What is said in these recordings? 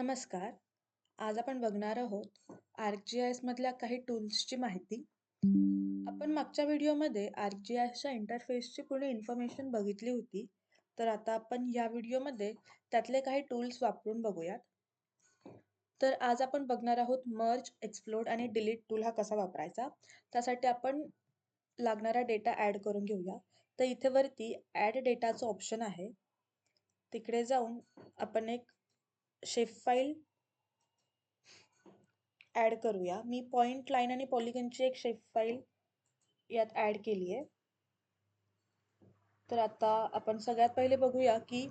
नमस्कार. आज आपण बघणार आहोत ArcGIS मधल्या काही टूल्सची माहिती. आपण मागच्या व्हिडिओमध्ये आर जी एसच्या इंटरफेसची पूर्ण इन्फॉर्मेशन बघितली होती. तर आता आपण या व्हिडिओमध्ये त्यातले काही टूल्स वापरून बघूयात. तर आज आपण बघणार आहोत मर्ज एक्सप्लोड आणि डिलीट टूल हा कसा वापरायचा. त्यासाठी आपण लागणारा डेटा ॲड करून घेऊया. तर इथे वरती ॲड डेटाचं ऑप्शन आहे. तिकडे जाऊन आपण एक शेफ फाईल ॲड करूया. मी पॉईंट लाईन आणि पॉलिगनची एक शेफ फाईल यात ॲड केली आहे तर आता आपण सगळ्यात पहिले बघूया की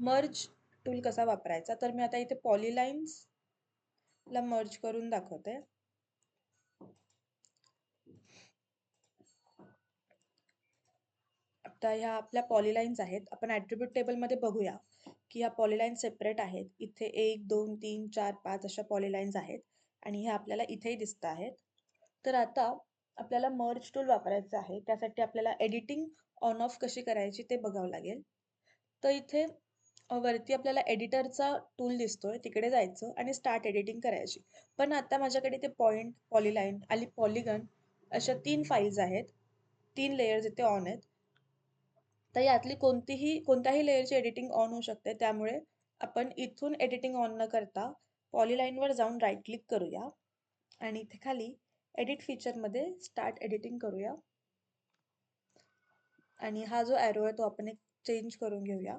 मर्ज टूल कसा वापरायचा. तर मी आता इथे पॉलीलाईन्सला मर्ज करून दाखवते. आता ह्या आपल्या पॉलीलाईन्स आहेत. आपण ॲट्रिब्यूट टेबलमध्ये बघूया. की ह्या पॉलीलाईन सेपरेट आहेत. इथे एक दोन तीन चार पाच अशा पॉलीलाईन्स आहेत. आणि ह्या आपल्याला इथेही दिसत आहेत. तर आता आपल्याला मर्ज टूल वापरायचं आहे. त्यासाठी आपल्याला एडिटिंग ऑन ऑफ कशी करायची ते बघावं लागेल. तर इथे वरती आपल्याला एडिटरचा टूल दिसतोय. तिकडे जायचं आणि स्टार्ट एडिटिंग करायची. पण आता माझ्याकडे ते पॉईंट पॉलीलाईन आणि पॉलिगन अशा तीन फाईल्स आहेत. तीन लेयर्स इथे ऑन आहेत. तर यातली कोणतीही कोणत्याही लेअरची एडिटिंग ऑन होऊ शकते. त्यामुळे आपण इथून एडिटिंग ऑन न करता पॉलीलाईनवर जाऊन राईट क्लिक करूया. आणि इथे खाली एडिट फीचरमध्ये स्टार्ट एडिटिंग करूया. आणि हा जो ॲरो आहे तो आपण एक चेंज करून घेऊया.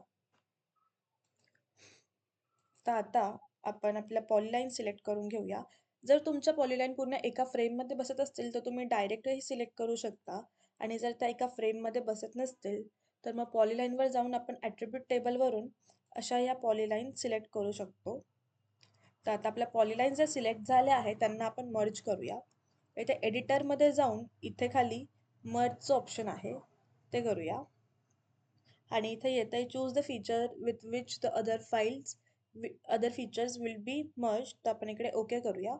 तर आता आपण आपल्या पॉलीलाईन सिलेक्ट करून घेऊया. जर तुमच्या पॉलीलाईन पूर्ण एका फ्रेममध्ये बसत असतील तर तुम्ही डायरेक्टही सिलेक्ट करू शकता. आणि जर त्या एका फ्रेममध्ये बसत नसतील तर मग पॉलीलाईनवर जाऊन आपण ॲट्रिब्यूट टेबलवरून अशा या पॉलीलाईन सिलेक्ट करू शकतो. तर आता आपल्या पॉलीलाईन जर सिलेक्ट झाल्या आहे त्यांना आपण मर्ज करूया. इथे एडिटरमध्ये जाऊन इथे खाली मर्जचं ऑप्शन आहे ते करूया. आणि इथे येतं आहे choose the feature with which the other files other features will be merge तर आपण इकडे ओके करूया.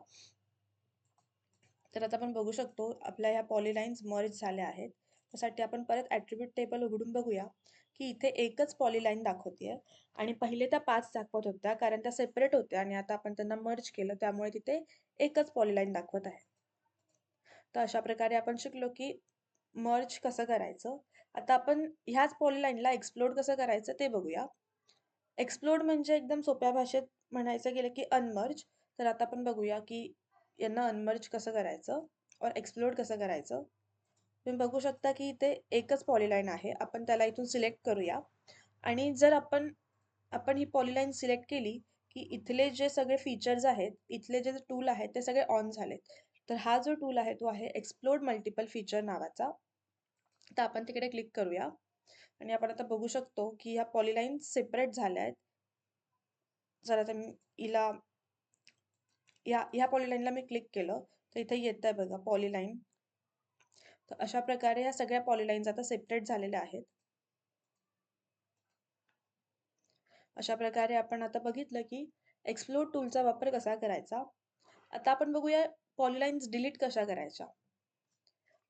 तर आता आपण बघू शकतो आपल्या ह्या पॉलीलाईन्स मर्ज झाल्या आहेत. त्यासाठी आपण परत ॲट्रिब्यूट टेबल उघडून बघूया की इथे एकच पॉलीलाईन दाखवते आणि पहिले त्या पाच दाखवत होत्या कारण त्या सेपरेट होत्या आणि आता आपण त्यांना मर्ज केलं त्यामुळे तिथे एकच पॉलीलाईन दाखवत आहे. तर अशा प्रकारे आपण शिकलो की मर्ज कसं करायचं? आता आपण ह्याच पॉलीलाईनला एक्सप्लोड कसं करायचं ते बघूया. एक्सप्लोड म्हणजे एकदम सोप्या भाषेत म्हणायचं गेलं की अनमर्ज तर आता आपण बघूया की यांना अनमर्ज कसं करायचं? और एक्सप्लोड कसं करायचं? तुम्ही बघू शकता की इथे एकच पॉलीलाईन आहे. आपण त्याला इथून सिलेक्ट करूया. आणि जर आपण आपण ही पॉलीलाईन सिलेक्ट केली की इथले जे सगळे फीचर्स आहेत इथले जे टूल आहेत ते सगळे ऑन झालेत. तर हा जो टूल आहे तो आहे एक्सप्लोर मल्टिपल फीचर नावाचा. तर आपण तिकडे क्लिक करूया. आणि आपण आता बघू शकतो की ह्या पॉलीलाईन सेपरेट झाल्या आहेत जर आता मी हिला ह्या ह्या पॉलीलाईनला मी क्लिक केलं. तर इथे येत आहे बघा पॉलीलाईन तर अशा प्रकारे या सगळ्या पॉलीलाईन्स आता सेपरेट झालेल्या आहेत. अशा प्रकारे आपण आता बघितलं की एक्सप्लोर टूलचा वापर कसा करायचा? आता आपण बघूया पॉलीलाईन्स डिलीट कशा करायच्या?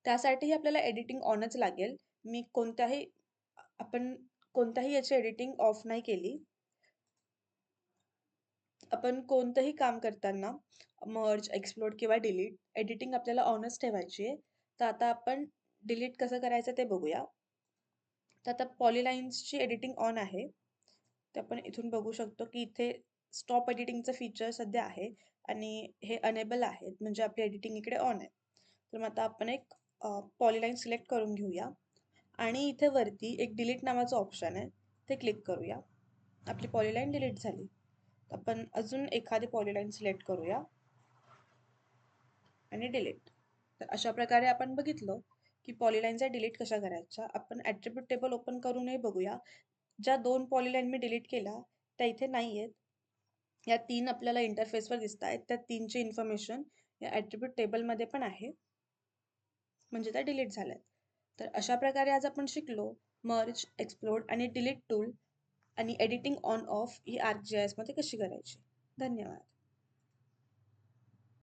त्यासाठीही आपल्याला एडिटिंग ऑनच लागेल. मी कोणत्याही आपण कोणत्याही याची एडिटिंग ऑफ नाही केली. आपण कोणतंही काम करताना मर्ज एक्सप्लोर किंवा डिलीट एडिटिंग आपल्याला ऑनच ठेवायची आहे. तर आता आपण डिलीट कसं करायचं ते बघूया. तर आता पॉलीलाईन्सची एडिटिंग ऑन आहे. ते आपण इथून बघू शकतो की इथे स्टॉप एडिटिंगचं फीचर सध्या आहे आणि हे अनेबल आहेत म्हणजे आपली एडिटिंग इकडे ऑन आहे. तर मग आता आपण एक पॉलीलाईन सिलेक्ट करून घेऊया. आणि इथे वरती एक डिलीट नावाचं ऑप्शन आहे. ते क्लिक करूया. आपली पॉलीलाईन डिलीट झाली. आपण अजून एखादी पॉलीलाईन सिलेक्ट करूया. आणि डिलीट तर अशा प्रकारे आपण बघितलं की पॉलीलाईनचा डिलीट कशा करायच्या आपण ॲट्रिब्यूट टेबल ओपन करूनही बघूया. ज्या दोन पॉलीलाईन मी डिलीट केल्या त्या इथे नाही आहेत या तीन आपल्याला इंटरफेसवर दिसत आहेत. त्या तीनची इन्फॉर्मेशन या ॲट्रिब्यूट टेबलमध्ये पण आहे. म्हणजे त्या डिलीट झाल्यात. तर अशा प्रकारे आज आपण शिकलो मर्ज एक्सप्लोड आणि डिलीट टूल आणि एडिटिंग ऑन ऑफ ही आर जी आय एसमध्ये कशी करायची? धन्यवाद.